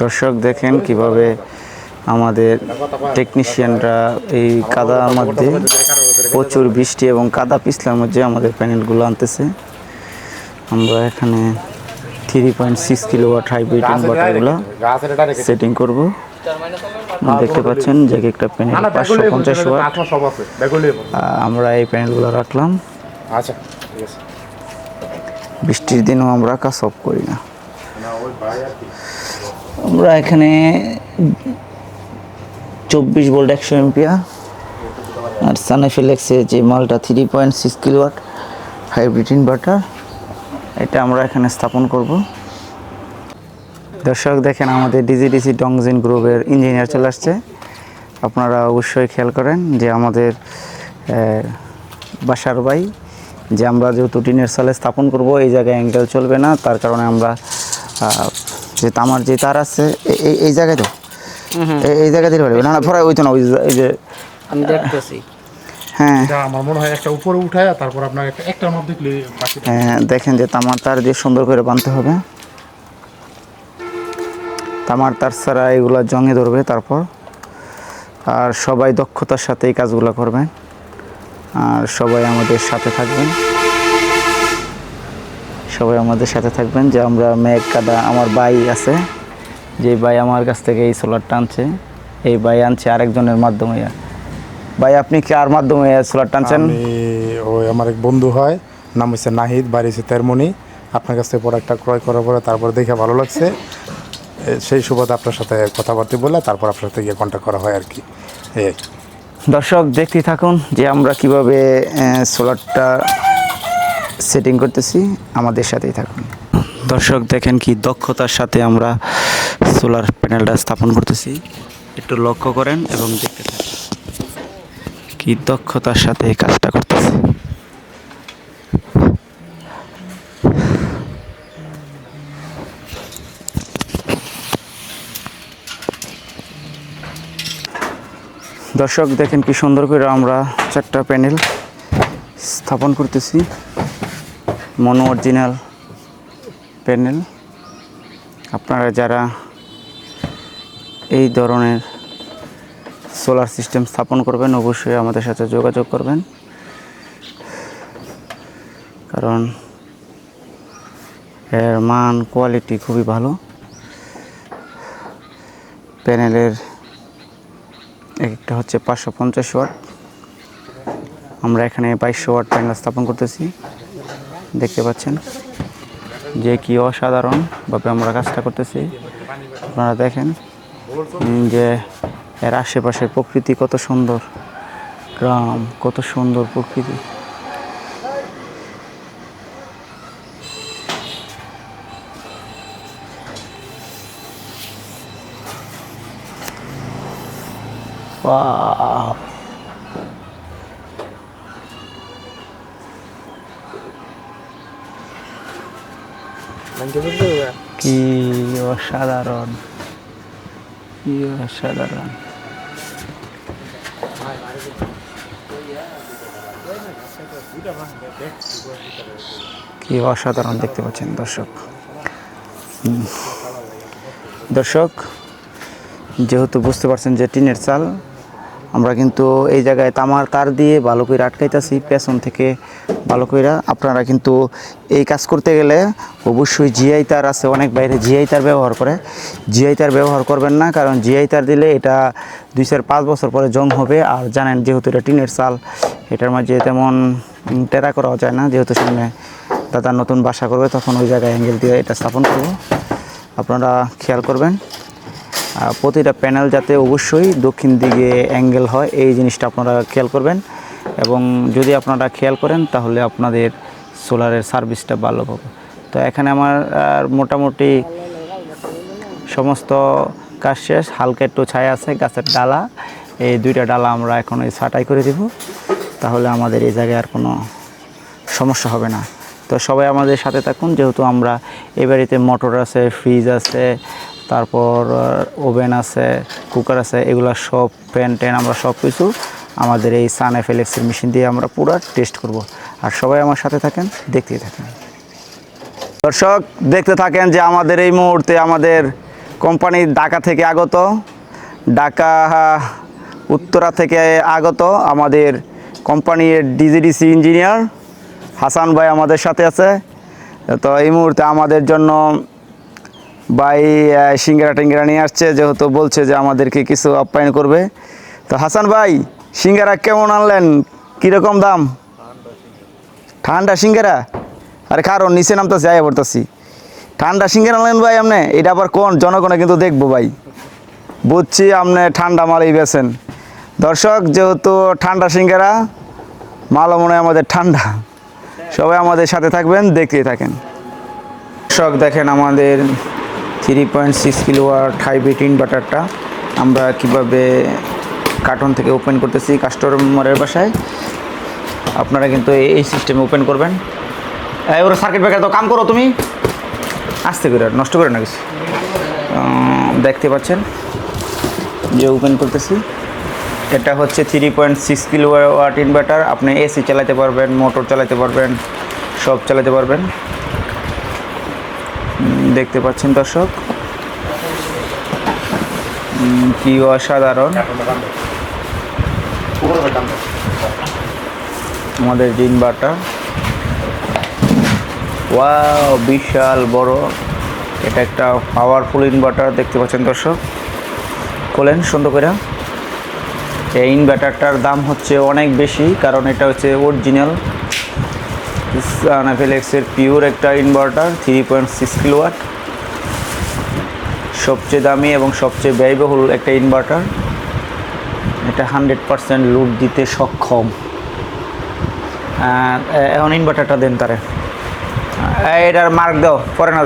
দর্শক দেখেন কীভাবে আমাদের টেকনিশিয়ানরা এই কাদার মধ্যে প্রচুর বৃষ্টি এবং কাদা পিছলার মধ্যে আমাদের প্যানেলগুলো আনতেছে। আমরা এখানে three point six kilo watt hybrid ইনভার্টারগুলো setting করব। দেখতে পাচ্ছেন যে এক একটা প্যানেল পাঁচশো পঞ্চাশ ওয়াট আমরা এই প্যানেলগুলো রাখলাম। আচ্ছা ঠিক আছে। বৃষ্টির দিনও আমরা কাজ অফ করি না। আমরা এখানে চব্বিশ ভোল্ট একশো এমপিয়ার আর সানাফিলেক্সের যে মালটা three point six kilowatt hybrid inverter এটা আমরা এখানে স্থাপন করব। দর্শক দেখেন আমাদের ডিজিডিসি ডংজিন গ্রুপের ইঞ্জিনিয়ার চলে আসছে। আপনারা অবশ্যই খেয়াল করেন যে আমাদের বাসার ভাই যে আমরা যেহেতু টিনের সালে স্থাপন করব এই জায়গায় অ্যাঙ্গেল চলবে না। তার কারণে আমরা যে তামার যে তার আছে এই এই জায়গায় তো? এই- এই জায়গায় দিতে পারবে? না না ফরাই ওই তো না ওই যে- আমি দেখতেছি। হ্যাঁ। এটা আমার মনে হয় একটা উপরে উঠায় তারপর আপনার একটা একটার মধ্যে হ্যাঁ, দেখেন যে তামার তার দিয়ে সুন্দর করে বাঁধতে হবে। তামার তার ছাড়া এগুলো জঙে ধরবে তারপর। আর সবাই দক্ষতার সাথে এই কাজগুলো করবেন আর সবাই আমাদের সাথে থাকবেন। সবাই আমাদের সাথে থাকবেন যে আমরা মেঘ কাদা আমার ভাই আছে, যে ভাই আমার কাছ থেকে এই সোলারটা আনছে, এই ভাই আনছে আরেকজনের মাধ্যমে। ভাই, আপনি কি আর মাধ্যমে সোলার টানছেন ওই আমার এক বন্ধু হয়, নাম হচ্ছে নাহিদ, বাড়ি হচ্ছে তেরমনি আপনার কাছ থেকে প্রোডাক্টটা ক্রয় করার পরে তারপর দেখে ভালো লাগছে। সেই সুবাদে আপনার সাথে কথাবার্তা বলে তারপর আপনার সাথে গিয়ে কন্ট্যাক্ট করা হয় আর কি। এই। দর্শক দেখতে থাকুন যে আমরা কীভাবে সোলারটা সেটিং করতেছি। আমাদের সাথেই থাকুন। দর্শক, দেখেন কি দক্ষতার সাথে আমরা সোলার প্যানেলটা স্থাপন করতেছি। একটু লক্ষ্য করেন এবং দেখতে থাকুন। কি দক্ষতার সাথে এই কাজটা করতেছি। দর্শক, দেখেন কি সুন্দর করে আমরা চারটা প্যানেল স্থাপন করতেছি। Mono original panel. আপনারা যারা এই ধরনের সোলার সিস্টেম স্থাপন করবেন, অবশ্যই আমাদের সাথে যোগাযোগ করবেন। কারণ এর মান কোয়ালিটি খুবই ভালো। প্যানেলের একটা হচ্ছে পাঁচশো পঞ্চাশ ওয়াট। আমরা এখানে বাইশশো ওয়াট প্যানেল স্থাপন করতেছি। দেখতে পাচ্ছেন যে কি অসাধারণভাবে আমরা কাজটা করতেছি। আপনারা দেখেন যে এর আশেপাশের প্রকৃতি কত সুন্দর, গ্রাম কত সুন্দর প্রকৃতি। Wow. কি অসাধারণ কি অসাধারণ কি অসাধারণ দেখতে পাচ্ছেন দর্শক। দর্শক, যেহেতু বুঝতে পারছেন যে টিনের চাল আমরা কিন্তু এই জায়গায় তামার তার দিয়ে ভালো করে আটকাইতেছি, পেছন থেকে ভালো আপনারা কিন্তু এই কাজ করতে গেলে অবশ্যই জিআই তার আছে, অনেক বাইরে জিআই তার ব্যবহার করে। জিআই তার ব্যবহার করবেন না, কারণ জিআই তার দিলে এটা দুই চার পাঁচ বছর পরে জং হবে। আর জানেন যেহেতু এটা টিনের চাল, এটার মাঝে তেমন টেরা করা যায় না। যেহেতু সামনে দাদা নতুন বাসা করবে, তখন ওই জায়গায় অ্যাঙ্গেল দিয়ে এটা স্থাপন করব। আপনারা খেয়াল করবেন। প্রতিটা প্যানেল যাতে অবশ্যই দক্ষিণ দিকে অ্যাঙ্গেল হয়, এই জিনিসটা আপনারা খেয়াল করবেন। এবং যদি আপনারা খেয়াল করেন, তাহলে আপনাদের সোলারের সার্ভিসটা ভালো হবে। তো এখানে আমার মোটামুটি সমস্ত কাজ শেষ। হালকা একটু ছায়া আছে, গাছের ডালা। এই দুইটা ডালা আমরা এখন এই ছাটাই করে দেব। তাহলে আমাদের এই জায়গায় আর কোনো সমস্যা হবে না। তো সবাই আমাদের সাথে থাকুন। যেহেতু আমরা এই বাড়িতে মোটর আছে, ফ্রিজ আছে তারপর ওভেন আছে, কুকার আছে, এগুলো সব প্যান ট্যান আমরা সব কিছু আমাদের এই সান এফ মেশিন দিয়ে আমরা পুরো টেস্ট করব। আর সবাই আমার সাথে থাকেন, দেখতেই থাকেন। দর্শক, দেখতে থাকেন যে আমাদের এই মুহূর্তে আমাদের কোম্পানি ঢাকা থেকে আগত, ঢাকা, উত্তরা থেকে আগত আমাদের কোম্পানির ডিজিডিসি ইঞ্জিনিয়ার হাসান ভাই আমাদের সাথে আছে। তো এই মুহূর্তে আমাদের জন্য ভাই আহ, সিঙ্গারা টিঙ্গারা নিয়ে আসছে যেহেতু বলছে যে আমাদেরকে কিছু আপ্যায়ন করবে। তো হাসান ভাই সিঙ্গারা কেমন আনলেন? কীরকম দাম? ঠান্ডা সিঙ্গারা? আরে কারণ নিচে নামতে যাই পড়তেছি। ঠান্ডা সিঙ্গারা আনলেন ভাই আপনি? এটা আবার কোন? জনগণে কিন্তু দেখব ভাই। বুঝছি আপনি ঠান্ডা মালই বেছেন। দর্শক যেহেতু ঠান্ডা সিঙ্গারা মালও মনে আমাদের ঠান্ডা। সবাই আমাদের সাথে থাকবেন দেখতেই থাকেন। দর্শক দেখেন আমাদের three point six kilo watt hybrid ইনভার্টারটা আমরা কীভাবে কার্টন থেকে ওপেন করতেছি কাস্টমারের বাসায়। আপনারা কিন্তু এই- সিস্টেমে ওপেন করবেন। ওরা সার্কিট ব্রেকার তো কাম করো তুমি। আসতে করে, নষ্ট করে না কিছু। দেখতে পাচ্ছেন যে ওপেন করতেছি। এটা হচ্ছে three point six kilo watt inverter. আপনি এসি চালাতে পারবেন মোটর চালাতে পারবেন, সব চালাতে পারবেন। দেখতে পাচ্ছেন দর্শক। কি অসাধারণ। আমাদের ইনভার্টার ওয়াও, বিশাল বড়। এটা একটা পাওয়ারফুল ইনভার্টার দেখতে পাচ্ছেন দর্শক। খোলেন সুন্দর করে। এই ইনভার্টারটার দাম হচ্ছে অনেক বেশি, কারণ এটা হচ্ছে অরিজিনাল আনাফিলেক্সের পিওর একটা inverter three point six kilowatt সবচেয়ে দামি এবং সবচেয়ে ব্যয়বহুল একটা ইনভার্টার এটা হান্ড্রেড পারসেন্ট লুট দিতে সক্ষম। এখন ইনভার্টারটা দেন তারে। এটার মার্ক দাও, পরে না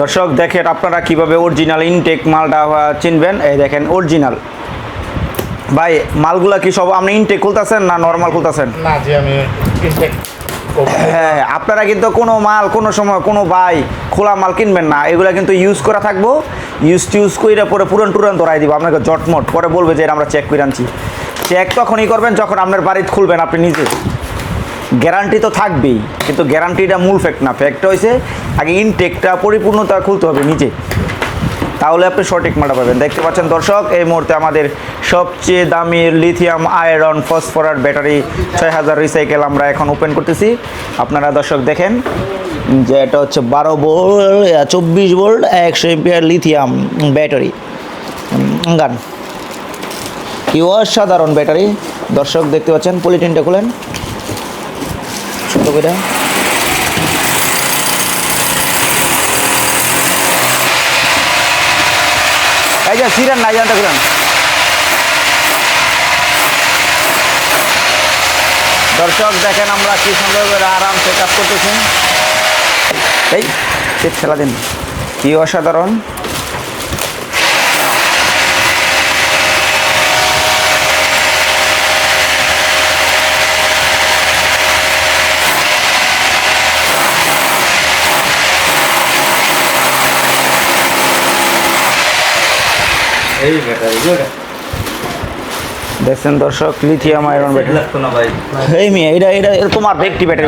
দর্শক, দেখেন আপনারা কীভাবে অরিজিনাল ইনটেক মালটা চিনবেন। এই দেখেন অরিজিনাল ভাই মালগুলা কি সব আপনি ইনটেক খুলতেছেন না নর্মাল খুলতেছেন? না যে আমি ইনটেক হ্যাঁ আপনারা কিন্তু কোনো মাল কোনো সময় কোনো ভাই খোলা মাল কিনবেন না। এগুলা কিন্তু ইউজ করা থাকব। ইউজ টিউজ করে পরে পুরান টুরান ধরাই দিব আপনাকে জটমট পরে বলবে যে আমরা চেক করে আনছি। চেক তখনই করবেন যখন আপনার বাড়িতে খুলবেন আপনি নিজে। গ্যারান্টি তো থাকবেই কিন্তু গ্যারান্টিটা মূল ফ্যাক্ট না। ফ্যাক্ট হয়েছে আগে ইনটেকটা পরিপূর্ণতা খুলতে হবে নিজে। তাহলে আপনি সঠিক মালটা পাবেন। দেখতে পাচ্ছেন দর্শক, এই মুহূর্তে আমাদের সবচেয়ে দামি লিথিয়াম আয়রন ফসফরাস ব্যাটারি ছয় হাজার রিসাইকেল আমরা এখন ওপেন করতেছি। আপনারা দর্শক দেখেন, যে এটা হচ্ছে বারো ভোল্ট চব্বিশ ভোল্ট, একশো এমপিয়ার লিথিয়াম ব্যাটারি গান। কি অসাধারণ ব্যাটারি দর্শক দেখতে পাচ্ছেন পলিটিনটা খুলেন। ছোট এই যে সিরান নাই জানতে করেন দর্শক, দেখেন আমরা কি সুন্দর করে আরামসে কাজ করতেছি। এই খেলা দিন। কি অসাধারণ। দেখছেন দর্শক লিথিয়াম আয়রন ব্যাটারি মেয়ে, এটা এটা তোমার ব্যক্তি ব্যাটারি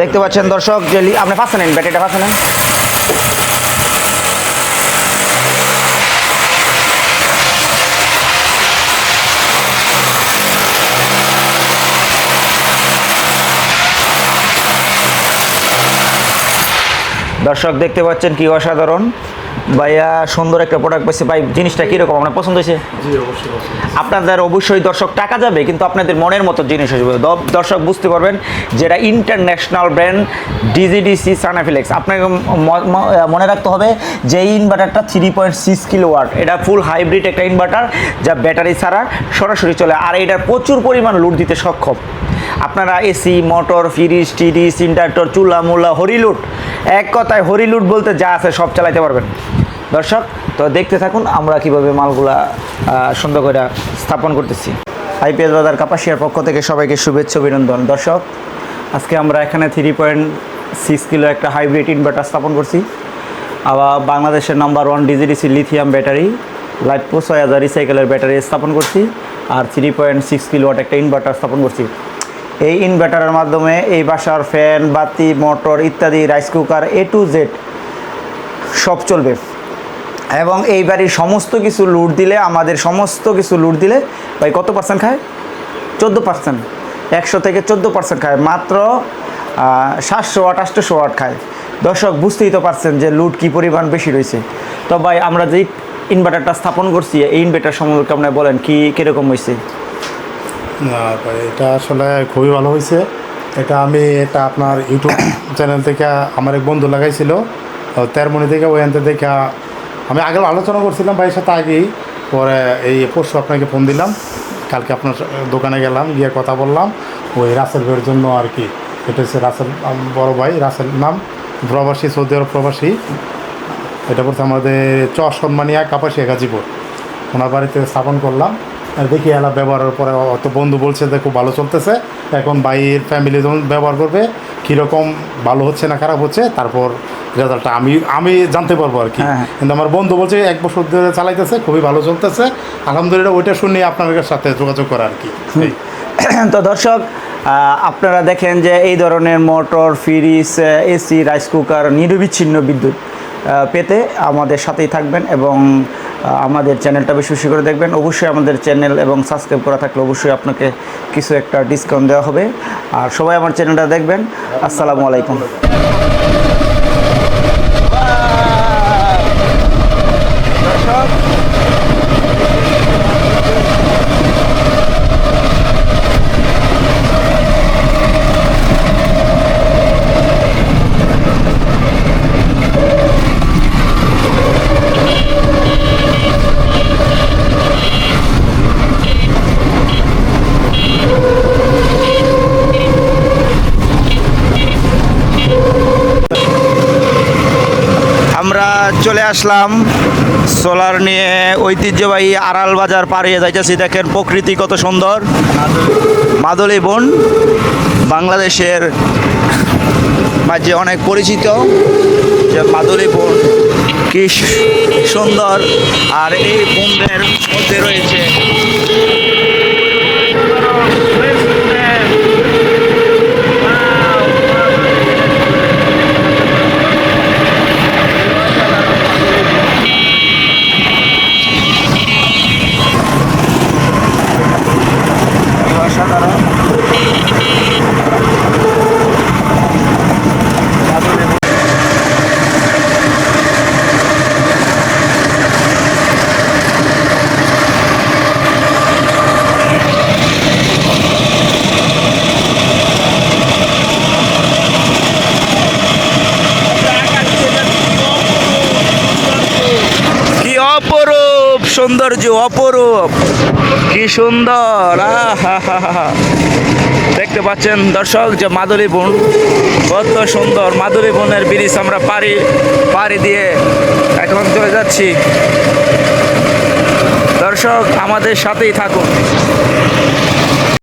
দেখতে পাচ্ছেন দর্শক, যে আপনি পাচ্ছেন নেন ব্যাটারিটা পাচ্ছেন নেন। দর্শক, দেখতে পাচ্ছেন কি অসাধারণ। ভাইয়া সুন্দর একটা প্রোডাক্ট পাইছে। ভাই জিনিসটা কীরকম? আপনার পছন্দ হয়েছে? আপনাদের অবশ্যই দর্শক টাকা যাবে কিন্তু আপনাদের মনের মতো জিনিস আসবে। দর্শক বুঝতে পারবেন যেটা ইন্টারন্যাশনাল ব্র্যান্ড ডিজিডিসি সানাফিলেক্স আপনাকে মনে রাখতে হবে যে ইনভার্টারটা three point six kilo watt এটা ফুল হাইব্রিড একটা ইনভার্টার যা ব্যাটারি ছাড়া সরাসরি চলে। আর এটার প্রচুর পরিমাণ লোড দিতে সক্ষম। আপনারা এসি, মোটর, ফ্রিজ টিরিজ ইন্ডাক্টর চুলা, মুলা, হরিলুট, এক কথায় হরিলুট বলতে যা আছে সব চালাইতে পারবেন। দর্শক, তো দেখতে থাকুন আমরা কীভাবে মালগুলা সুন্দর করে স্থাপন করতেছি। আইপিএল বাজার কাপাসিয়ার পক্ষ থেকে সবাইকে শুভেচ্ছা, অভিনন্দন। দর্শক, আজকে আমরা এখানে থ্রি পয়েন্ট সিক্স কিলো একটা হাইব্রিড ইনভার্টার স্থাপন করছি। আবার বাংলাদেশের number one DGDC lithium battery লাইফপো ছয় হাজার রিসাইকেলের ব্যাটারি স্থাপন করছি। আর থ্রি পয়েন্ট সিক্স কিলো একটা ইনভার্টার স্থাপন করছি। এই ইনভার্টারের মাধ্যমে এই বাসার ফ্যান বাতি মোটর ইত্যাদি rice cooker A to Z সব চলবে। এবং এই বাড়ির সমস্ত কিছু লুট দিলে, আমাদের সমস্ত কিছু লুট দিলে, ভাই কত পার্সেন্ট খায়? চোদ্দ পার্সেন্ট একশো থেকে চোদ্দ পার্সেন্ট খায়। মাত্র সাতশো ওয়াট আটশোশো ওয়াট খায়। দর্শক, বুঝতেই তো পারছেন যে লুট কী পরিমাণ বেশি রয়েছে। তো ভাই, আমরা যেই ইনভার্টারটা স্থাপন করছি, এই ইনভার্টার সম্পর্কে আপনার বলেন, কী, কীরকম হয়েছে? এটা আসলে খুবই ভালো হয়েছে। এটা আমি, এটা আপনার ইউটিউব চ্যানেল থেকে আমার এক বন্ধু লাগাইছিল। তেরমনি থেকে ওইখান থেকে আমি আগে আলোচনা করছিলাম ভাইয়ের সাথে আগেই। পরে এই পরশু আপনাকে ফোন দিলাম। কালকে আপনার দোকানে গেলাম, গিয়ে কথা বললাম। ওই রাসেল ভাইয়ের জন্য আর কি। এটা হচ্ছে রাসেল বড় ভাই, রাসেল নাম। প্রবাসী, সৌদি আরব প্রবাসী। এটা বলতে আমাদের চ সম্মানিয়া কাপাসিয়া গাজীপুর। ওনার বাড়িতে স্থাপন করলাম। দেখি এলা ব্যবহারের পরে অত বন্ধু বলছে যে খুব ভালো চলতেছে। এখন বাইরের ফ্যামিলি যখন ব্যবহার করবে কীরকম ভালো হচ্ছে না খারাপ হচ্ছে তারপর রেজাল্টটা আমি আমি জানতে পারব আর কি। হ্যাঁ, হ্যাঁ। কিন্তু আমার বন্ধু বলছে এক বছর ধরে চালাইতেছে খুবই ভালো চলতেছে। আলহামদুলিল্লাহ ওইটা শুনে আপনাদের সাথে যোগাযোগ করা আর কি। তো দর্শক আপনারা দেখেন যে এই ধরনের motor fridge AC rice cooker নিরবিচ্ছিন্ন বিদ্যুৎ পেতে আমাদের সাথেই থাকবেন এবং আমাদের চ্যানেলটা বেশি বেশি করে দেখবেন। অবশ্যই আমাদের চ্যানেল এবং সাবস্ক্রাইব করা থাকলে অবশ্যই আপনাকে কিছু একটা ডিসকাউন্ট দেওয়া হবে। আর সবাই আমার চ্যানেলটা দেখবেন। আসসালামু আলাইকুম আমরা চলে আসলাম। সোলার নিয়ে ঐতিহ্যবাহী আড়াল বাজার পাড়িয়ে যাইতেছি। দেখেন প্রকৃতি কত সুন্দর। মাদলী বন বাংলাদেশের মাঝে অনেক পরিচিত। যে মাদলী বন কি সুন্দর। আর এই বনের মধ্যে রয়েছে অসাধারণ কি অপরূপ সৌন্দর্য অপরূপ। কি সুন্দর। দেখতে পাচ্ছেন দর্শক যে মাদুলী বন, কত সুন্দর মাদুলী বনের ব্রিজ আমরা পারি পাড়ি দিয়ে এখন চলে যাচ্ছি। দর্শক আমাদের সাথেই থাকুন।